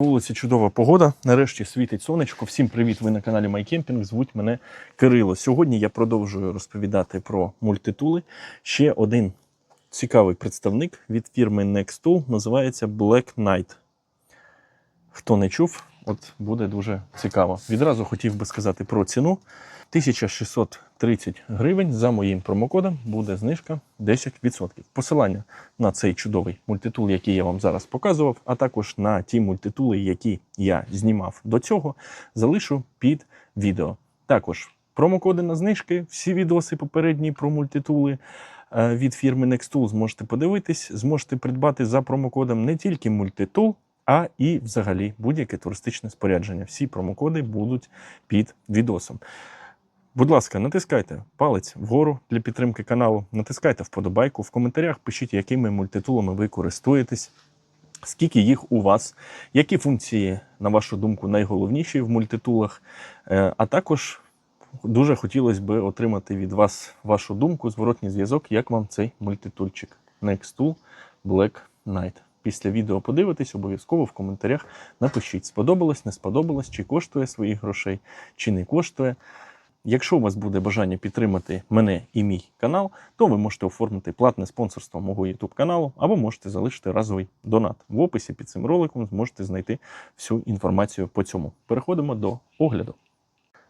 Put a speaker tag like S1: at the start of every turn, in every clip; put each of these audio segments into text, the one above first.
S1: вулиці чудова погода. Нарешті світить сонечко. Всім привіт! Ви на каналі MyCamping. Звуть мене Кирило. Сьогодні я продовжую розповідати про мультитули. Ще один цікавий представник від фірми Nextool називається Black Knight. Хто не чув, от буде дуже цікаво. Відразу хотів би сказати про ціну. 1630 гривень за моїм промокодом буде знижка 10%. Посилання на цей чудовий мультитул, який я вам зараз показував, а також на ті мультитули, які я знімав до цього, залишу під відео. Також промокоди на знижки, всі відоси попередні про мультитули е, від фірми Nextool зможете подивитись, зможете придбати за промокодом не тільки мультитул, а і взагалі будь-яке туристичне спорядження. Всі промокоди будуть під відосом. Будь ласка, натискайте палець вгору для підтримки каналу, натискайте вподобайку, в коментарях пишіть, якими мультитулами ви користуєтесь, скільки їх у вас, які функції, на вашу думку, найголовніші в мультитулах. Е, А також дуже хотілося б отримати від вас вашу думку, зворотній зв'язок, як вам цей мультитульчик Nextool Black Knight. Після відео подивитесь, обов'язково в коментарях напишіть, сподобалось, не сподобалось, чи коштує своїх грошей, чи не коштує. Якщо у вас буде бажання підтримати мене і мій канал, то ви можете оформити платне спонсорство мого YouTube каналу або можете залишити разовий донат. В описі під цим роликом зможете знайти всю інформацію по цьому. Переходимо до огляду.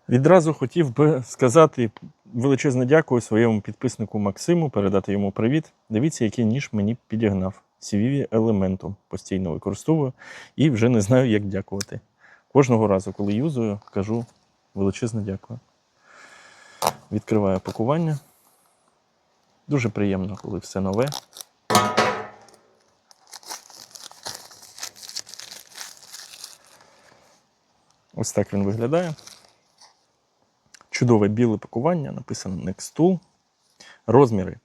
S1: Відразу хотів би сказати величезне дякую своєму підписнику Максиму, передати йому привіт. Дивіться, який ніж мені підігнав. CV елементом постійно використовую і вже не знаю, як дякувати. Кожного разу, коли юзую, кажу величезне дякую. Відкриваю пакування. Дуже приємно, коли все нове. Ось так він виглядає. Чудове біле пакування, написано Nextool. Розміри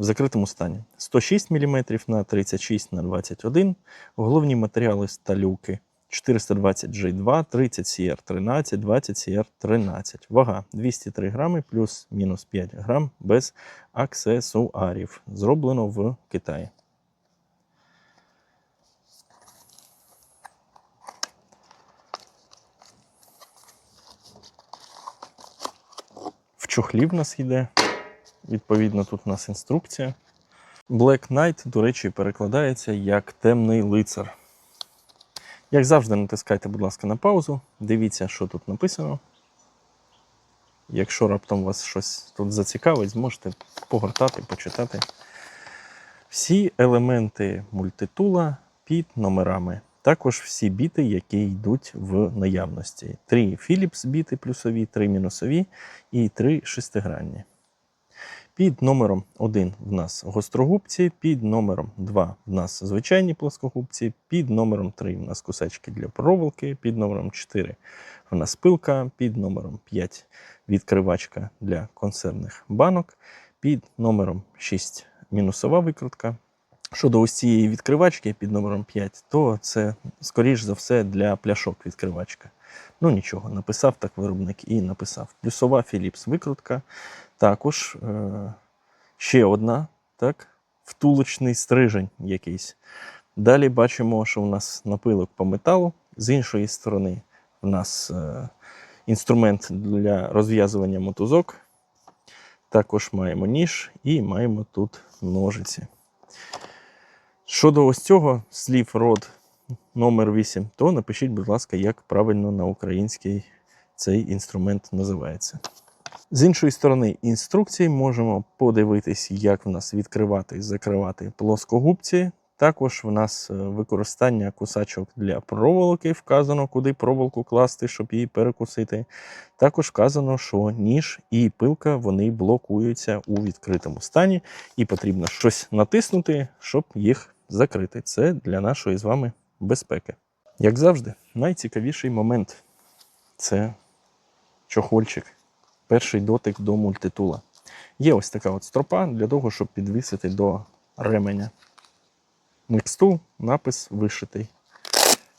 S1: в закритому стані 106 мм на 36 на 21 Головні матеріали сталюки 420 J2, 30 CR13, 20 CR13. Вага 203 грами плюс-мінус 5 грам без аксесуарів. Зроблено в Китаї. В чохлі в нас йде. Відповідно, тут у нас інструкція. Black Knight, до речі, перекладається як темний лицар. Як завжди, натискайте, будь ласка, на паузу. Дивіться, що тут написано. Якщо раптом вас щось тут зацікавить, зможете погортати, почитати. Всі елементи мультитула під номерами. Також всі біти, які йдуть в наявності. Три Philips біти плюсові, три мінусові і три шестигранні. Під номером 1 в нас гострогубці, під номером 2 в нас звичайні плоскогубці, під номером 3 в нас кусачки для проволоки, під номером 4 в нас пилка, під номером 5 відкривачка для консервних банок, під номером 6 мінусова викрутка. Щодо ось цієї відкривачки під номером 5, то це, скоріш за все, для пляшок відкривачка. Ну нічого, написав так виробник і написав. Плюсова Philips викрутка. Також е- ще одна, так, втулочний стрижень якийсь. Далі бачимо, що у нас напилок по металу. З іншої сторони, у нас е- інструмент для розв'язування мотузок. Також маємо ніж і маємо тут ножиці. Щодо ось цього слів род номер 8, то напишіть, будь ласка, як правильно на український цей інструмент називається. З іншої сторони інструкції можемо подивитись, як в нас відкривати і закривати плоскогубці. Також в нас е, використання кусачок для проволоки, вказано, куди проволоку класти, щоб її перекусити. Також вказано, що ніж і пилка вони блокуються у відкритому стані, і потрібно щось натиснути, щоб їх закрити. Це для нашої з вами безпеки. Як завжди, найцікавіший момент це чохольчик. Перший дотик до мультитула. Є ось така от стропа для того, щоб підвісити до ременя. Некстул, напис вишитий.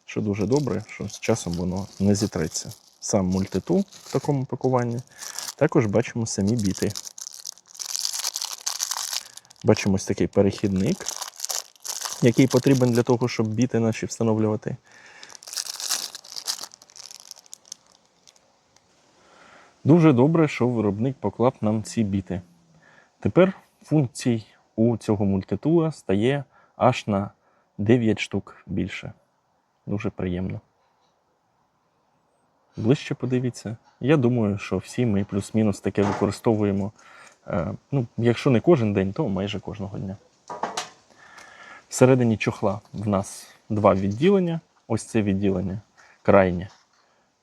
S1: Що дуже добре, що з часом воно не зітреться. Сам мультитул в такому пакуванні. Також бачимо самі біти. Бачимо ось такий перехідник, який потрібен для того, щоб біти наші встановлювати. Дуже добре, що виробник поклав нам ці біти. Тепер функцій у цього мультитула стає аж на 9 штук більше. Дуже приємно. Ближче подивіться. Я думаю, що всі ми плюс-мінус таке використовуємо. е, Ну, якщо не кожен день, то майже кожного дня. Всередині чохла в нас два відділення. Ось це відділення крайнє,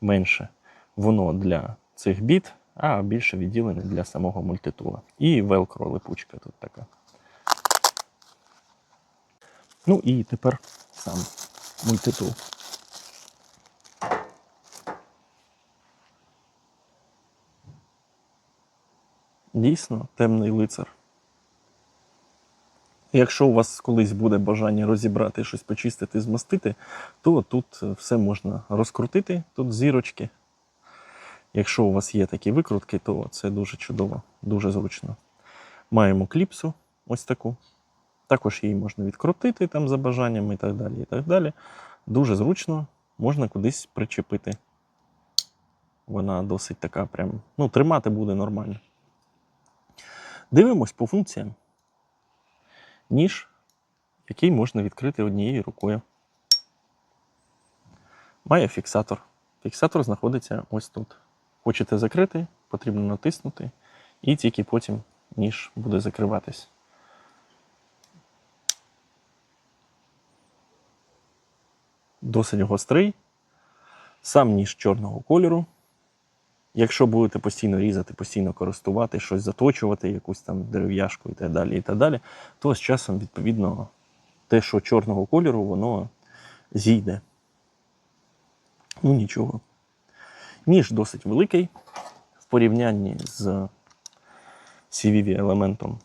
S1: менше. Воно для цих біт, а більше відділення для самого мультитула. І велкро липучка тут така. Ну і тепер сам мультитул. Дійсно, темний лицар. Якщо у вас колись буде бажання розібрати щось, почистити, змастити, то тут все можна розкрутити, тут зірочки. Якщо у вас є такі викрутки, то це дуже чудово, дуже зручно. Маємо кліпсу ось таку. Також її можна відкрутити там за бажанням і так далі. і так далі. Дуже зручно, можна кудись причепити. Вона досить така прям, ну, тримати буде нормально. Дивимось по функціям. Ніж, який можна відкрити однією рукою. Має фіксатор. Фіксатор знаходиться ось тут. Хочете закрити, потрібно натиснути, і тільки потім ніж буде закриватись. Досить гострий. Сам ніж чорного кольору. Якщо будете постійно різати, постійно користувати, щось заточувати, якусь там дерев'яшку і так далі, і так далі, то з часом, відповідно, те, що чорного кольору, воно зійде. Ну нічого. Ніж досить великий в порівнянні з CVV елементом.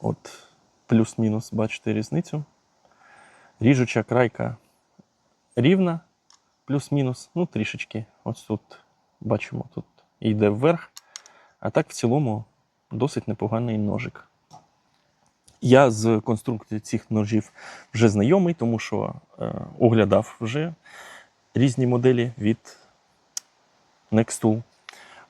S1: От плюс-мінус, бачите різницю. Ріжуча крайка рівна, плюс-мінус, ну трішечки. Ось тут бачимо, тут йде вверх. А так в цілому досить непоганий ножик. Я з конструкцією цих ножів вже знайомий, тому що е, оглядав вже різні моделі від Nextool.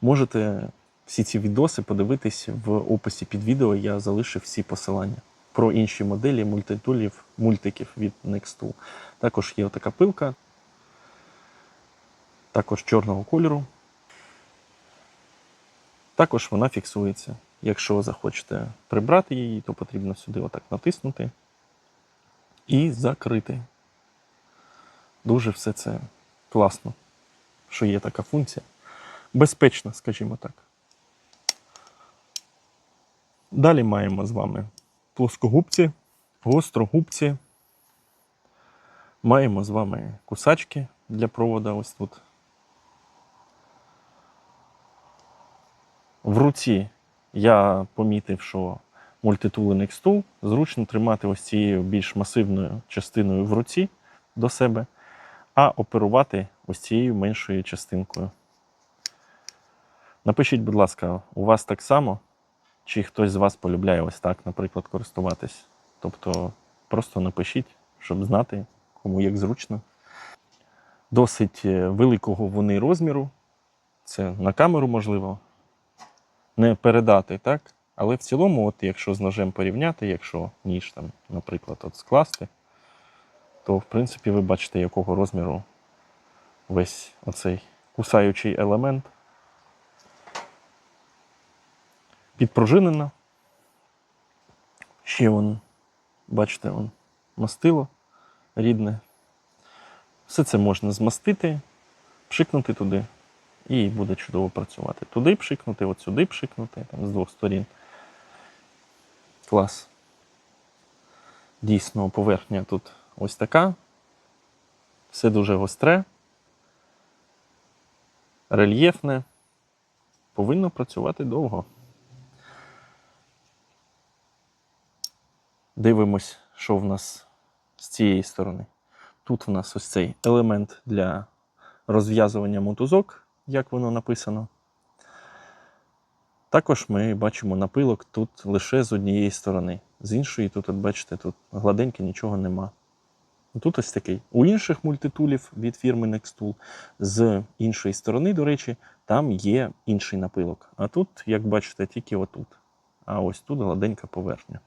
S1: Можете всі ці відоси подивитись в описі під відео. Я залишив всі посилання про інші моделі мультитулів, мультиків від Nextool. Також є така пилка, також чорного кольору. Також вона фіксується. Якщо захочете прибрати її, то потрібно сюди отак натиснути і закрити. Дуже все це класно, що є така функція. Безпечно, скажімо так. Далі маємо з вами плоскогубці, гострогубці. Маємо з вами кусачки для провода ось тут. В руці я помітив, що мультитул і Nextool зручно тримати ось цією більш масивною частиною в руці до себе, а оперувати ось цією меншою частинкою. Напишіть, будь ласка, у вас так само, чи хтось з вас полюбляє ось так, наприклад, користуватись. Тобто просто напишіть, щоб знати, кому як зручно. Досить е, великого вони розміру. Це на камеру можливо не передати, так? Але в цілому, от якщо з ножем порівняти, якщо ніж там, наприклад, от скласти, то в принципі ви бачите, якого розміру весь оцей кусаючий елемент. Підпружинено. Ще вон, бачите, вон, мастило рідне. Все це можна змастити, пшикнути туди і буде чудово працювати. Туди пшикнути, от сюди пшикнути, там, з двох сторін. Клас. Дійсно, поверхня тут ось така. Все дуже гостре, рельєфне. Повинно працювати довго. Дивимось, що в нас з цієї сторони. Тут в нас ось цей елемент для розв'язування мотузок, як воно написано. Також ми бачимо напилок тут лише з однієї сторони. З іншої, тут, от бачите, тут гладеньке нічого нема. Тут ось такий. У інших мультитулів від фірми Nextool з іншої сторони, до речі, там є інший напилок. А тут, як бачите, тільки отут. А ось тут гладенька поверхня.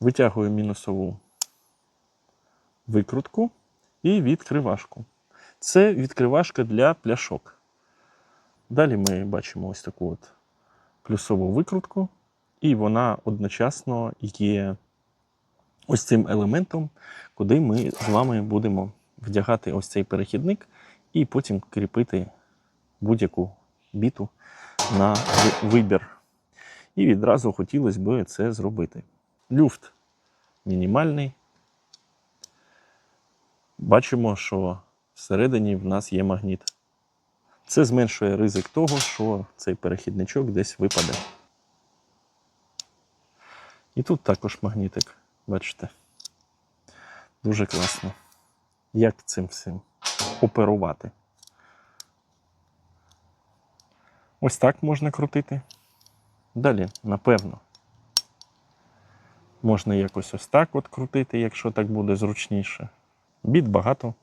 S1: Витягую мінусову викрутку і відкривашку. Це відкривашка для пляшок. Далі ми бачимо ось таку от плюсову викрутку, і вона одночасно є ось цим елементом, куди ми з вами будемо вдягати ось цей перехідник і потім кріпити будь-яку біту на вибір. І відразу хотілося б це зробити. Люфт мінімальний. Бачимо, що всередині в нас є магніт. Це зменшує ризик того, що цей перехідничок десь випаде. І тут також магнітик, бачите. Дуже класно. Як цим всім оперувати? Ось так можна крутити. Далі, напевно, можна якось ось так от крутити, якщо так буде зручніше. Біт багато.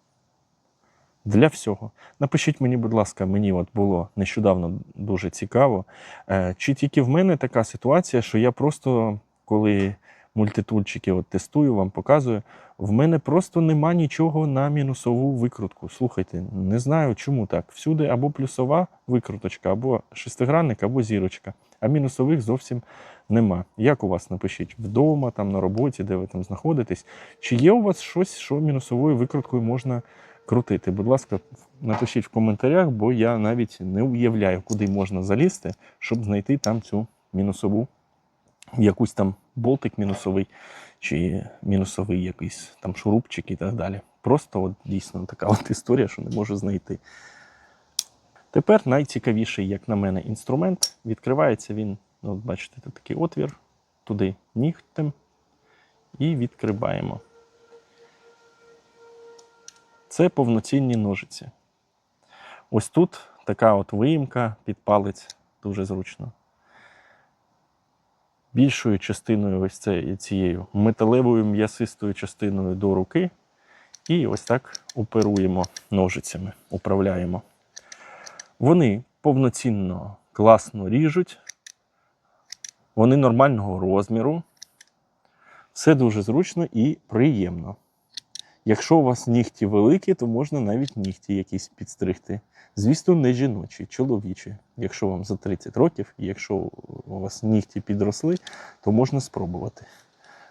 S1: Для всього. Напишіть мені, будь ласка, мені от було нещодавно дуже цікаво. е, Чи тільки в мене така ситуація, що я просто, коли мультитульчики от тестую, вам показую, в мене просто нема нічого на мінусову викрутку. Слухайте, не знаю, чому так. Всюди або плюсова викруточка, або шестигранник, або зірочка, а мінусових зовсім нема. Як у вас напишіть вдома, там на роботі, де ви там знаходитесь? Чи є у вас щось, що мінусовою викруткою можна крутити? Будь ласка, напишіть в коментарях, бо я навіть не уявляю, куди можна залізти, щоб знайти там цю мінусову, якусь там болтик мінусовий, чи мінусовий якийсь там шурупчик і так далі. Просто от дійсно така от історія, що не можу знайти. Тепер найцікавіший, як на мене, інструмент. Відкривається він, ну, от бачите, тут такий отвір, туди нігтем і відкриваємо. Це повноцінні ножиці. Ось тут така от виїмка під палець, дуже зручно. Більшою частиною ось цією металевою м'ясистою частиною до руки. І ось так оперуємо ножицями, управляємо. Вони повноцінно класно ріжуть, вони нормального розміру. Все дуже зручно і приємно. Якщо у вас нігті великі, то можна навіть нігті якісь підстригти. Звісно, не жіночі, чоловічі. Якщо вам за 30 років, і якщо у вас нігті підросли, то можна спробувати.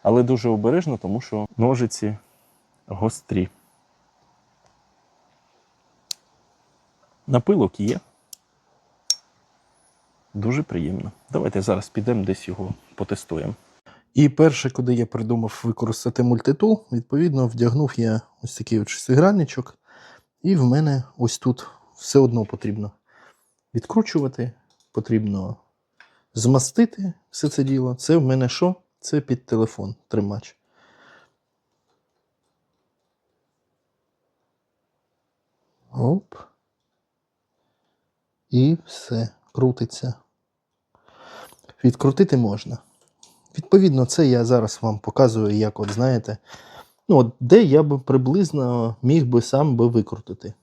S1: Але дуже обережно, тому що ножиці гострі. Напилок є. Дуже приємно. Давайте зараз підемо десь його потестуємо.
S2: І перше, куди я придумав використати мультитул, відповідно, вдягнув я ось такий от шестигранничок, і в мене ось тут все одно потрібно відкручувати, потрібно змастити все це діло. Це в мене що? Це під телефон тримач. Оп. І все крутиться. Відкрутити можна. Відповідно, це я зараз вам показую, як, от знаєте, ну, от де я би приблизно міг би сам би викрутити.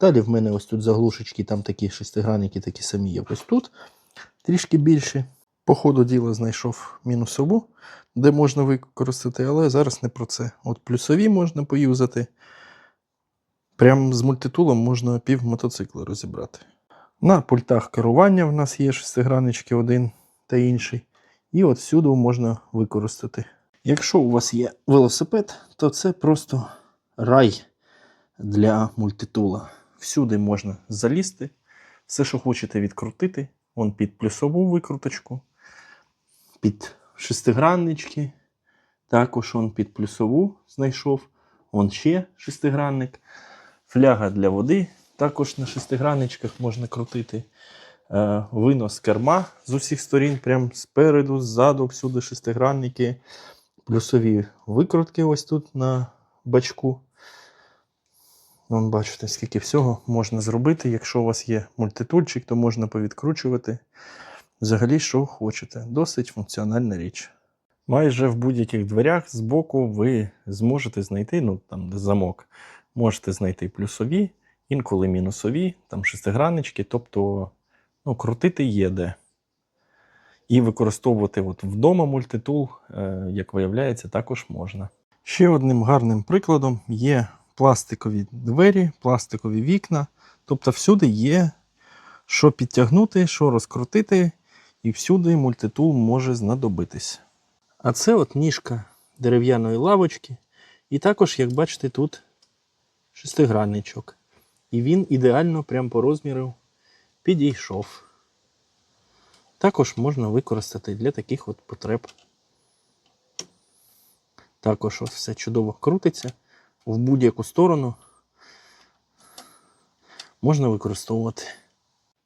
S2: Далі в мене ось тут заглушечки, там такі шестигранники, такі самі є. Ось тут трішки більші. По ходу діла знайшов мінусову, де можна використати, але зараз не про це. От плюсові можна поюзати. Прямо з мультитулом можна пів мотоцикла розібрати. На пультах керування в нас є шестиграннички один та інший. І от всюди можна використати. Якщо у вас є велосипед, то це просто рай для мультитула. Всюди можна залізти, все, що хочете відкрутити. Вон під плюсову викруточку, під шестиграннички. Також он під плюсову знайшов. Вон ще шестигранник. Фляга для води. Також на шестигранничках можна крутити винос керма з усіх сторін, прям спереду, ззаду, всюди шестигранники, плюсові викрутки ось тут на бачку. Вон бачите, скільки всього можна зробити. Якщо у вас є мультитульчик, то можна повідкручувати.
S1: взагалі, що хочете. Досить функціональна річ. Майже в будь-яких дверях збоку ви зможете знайти, ну там де замок, можете знайти плюсові, інколи мінусові, там шестиграннички, тобто ну, крутити є де. І використовувати от вдома мультитул, е, як виявляється, також можна. Ще одним гарним прикладом є пластикові двері, пластикові вікна. Тобто всюди є що підтягнути, що розкрутити, і всюди мультитул може знадобитись. А це от ніжка дерев'яної лавочки. І також, як бачите, тут шестигранничок. І він ідеально прямо по розміру підійшов. Також можна використати для таких от потреб. Також ось все чудово крутиться в будь-яку сторону. Можна використовувати.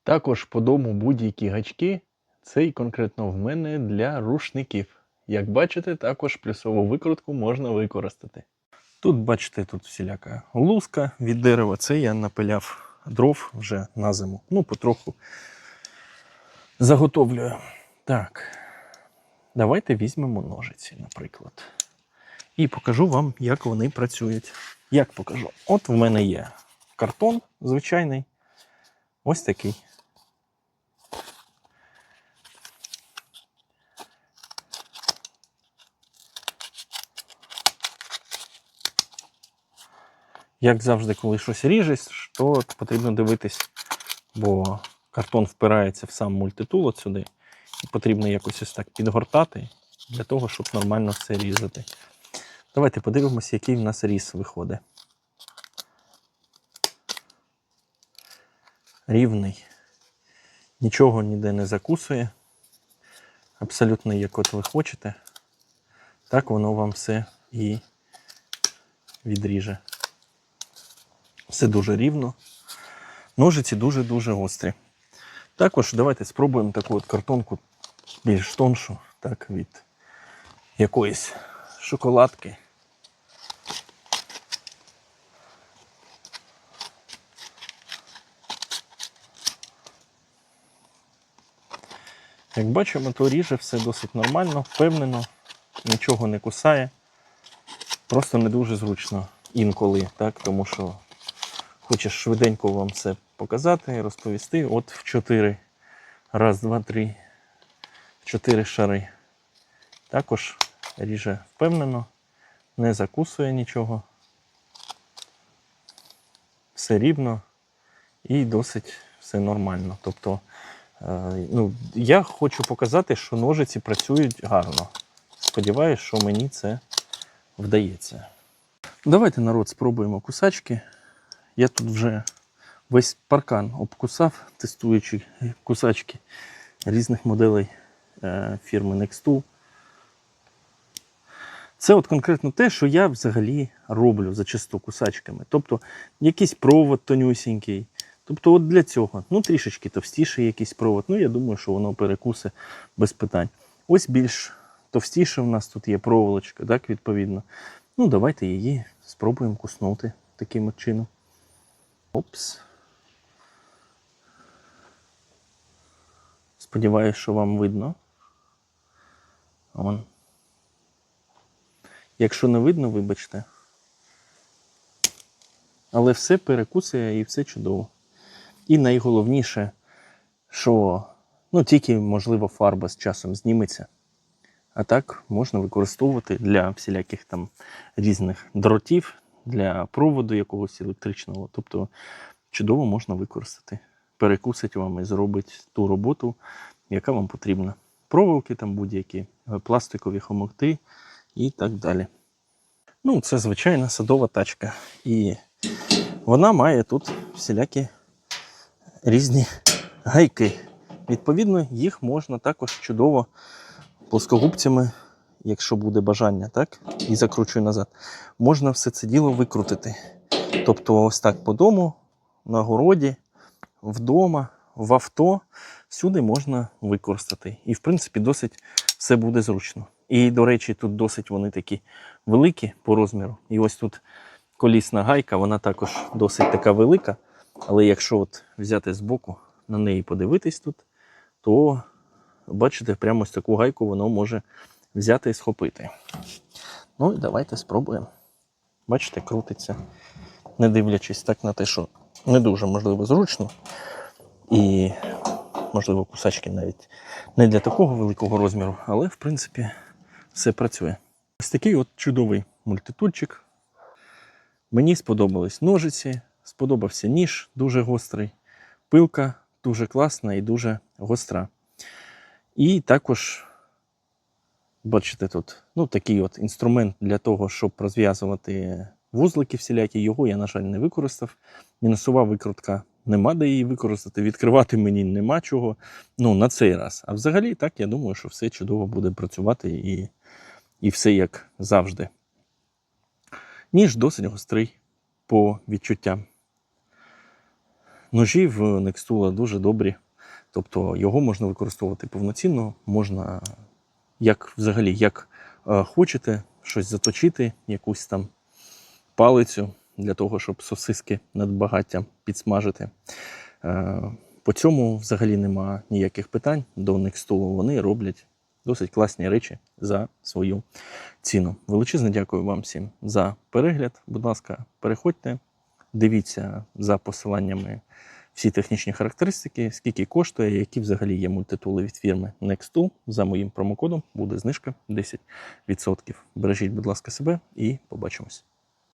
S1: Також по дому будь-які гачки. Цей конкретно в мене для рушників. Як бачите, також плюсову викрутку можна використати. Тут, бачите, тут всіляка луска від дерева. Це я напиляв дров вже на зиму. Ну, потроху заготовлюю. Так, давайте візьмемо ножиці, наприклад. І покажу вам, як вони працюють. Як покажу? От в мене є картон звичайний. Ось такий. Як завжди, коли щось ріжеш, то потрібно дивитись, бо картон впирається в сам мультитул от сюди. І потрібно якось ось так підгортати для того, щоб нормально все різати. Давайте подивимося, який в нас різ виходить. Рівний. Нічого ніде не закусує. Абсолютно як от ви хочете. Так воно вам все і відріже. Все дуже рівно. Ножиці дуже-дуже гострі. Також давайте спробуємо таку от картонку більш тоншу, так, від якоїсь шоколадки. Як бачимо, то ріже все досить нормально, впевнено, нічого не кусає. Просто не дуже зручно інколи, так, тому що хочеш швиденько вам все показати, розповісти. От в чотири. Раз, два, три, чотири шари. Також ріже впевнено, не закусує нічого. Все рівно і досить все нормально. Тобто, е, ну, я хочу показати, що ножиці працюють гарно. Сподіваюсь, що мені це вдається. Давайте, народ, спробуємо кусачки. Я тут вже весь паркан обкусав, тестуючи кусачки різних моделей е, фірми Nextool. Це от конкретно те, що я взагалі роблю зачасту кусачками. Тобто якийсь провод тонюсінький. Тобто, от для цього, ну трішечки товстіший якийсь провод. Ну, я думаю, що воно перекусе без питань. Ось більш товстіше в нас тут є проволочка, так, відповідно. Ну, давайте її спробуємо куснути таким от чином. Опс. Сподіваюсь, що вам видно. Вон. Якщо не видно, вибачте. Але все перекусує і все чудово. І найголовніше, що ну, тільки, можливо, фарба з часом зніметься. А так можна використовувати для всіляких там різних дротів, для проводу якогось електричного. Тобто чудово можна використати. Перекусить вам і зробить ту роботу, яка вам потрібна. Проволоки там будь-які, е, пластикові хомути і так далі. Ну, це звичайна садова тачка. І вона має тут всілякі різні гайки. Відповідно, їх можна також чудово плоскогубцями, якщо буде бажання, так? І закручую назад. Можна все це діло викрутити. Тобто, ось так по дому, на городі, вдома, в авто, всюди можна використати. І, в принципі, досить все буде зручно. І, до речі, тут досить вони такі великі по розміру. І ось тут колісна гайка, вона також досить така велика. Але якщо от взяти збоку, на неї подивитись тут, то бачите, прямо ось таку гайку воно може взяти і схопити. Ну і давайте спробуємо. Бачите, крутиться, не дивлячись так на те, що не дуже можливо зручно. І, можливо, кусачки навіть не для такого великого розміру, але в принципі все працює. Ось такий от чудовий мультитульчик. Мені сподобались ножиці, сподобався ніж дуже гострий, пилка дуже класна і дуже гостра. І також, бачите, тут ну, такий от інструмент для того, щоб розв'язувати вузлики всілякі. Його я, на жаль, не використав. Мінусова викрутка нема де її використати. Відкривати мені нема чого. Ну, на цей раз. А взагалі, так, я думаю, що все чудово буде працювати і, і все як завжди. Ніж досить гострий по відчуттям. Ножі в Nextula дуже добрі. Тобто його можна використовувати повноцінно, можна як взагалі, як е, хочете, щось заточити, якусь там палицю для того, щоб сосиски над багаттям підсмажити. Е, по цьому взагалі нема ніяких питань до Nextula. Вони роблять досить класні речі за свою ціну. Величезне дякую вам всім за перегляд. Будь ласка, переходьте, дивіться за посиланнями всі технічні характеристики, скільки коштує, які взагалі є мультитули від фірми Nextool. За моїм промокодом буде знижка 10%. Бережіть, будь ласка, себе і побачимось.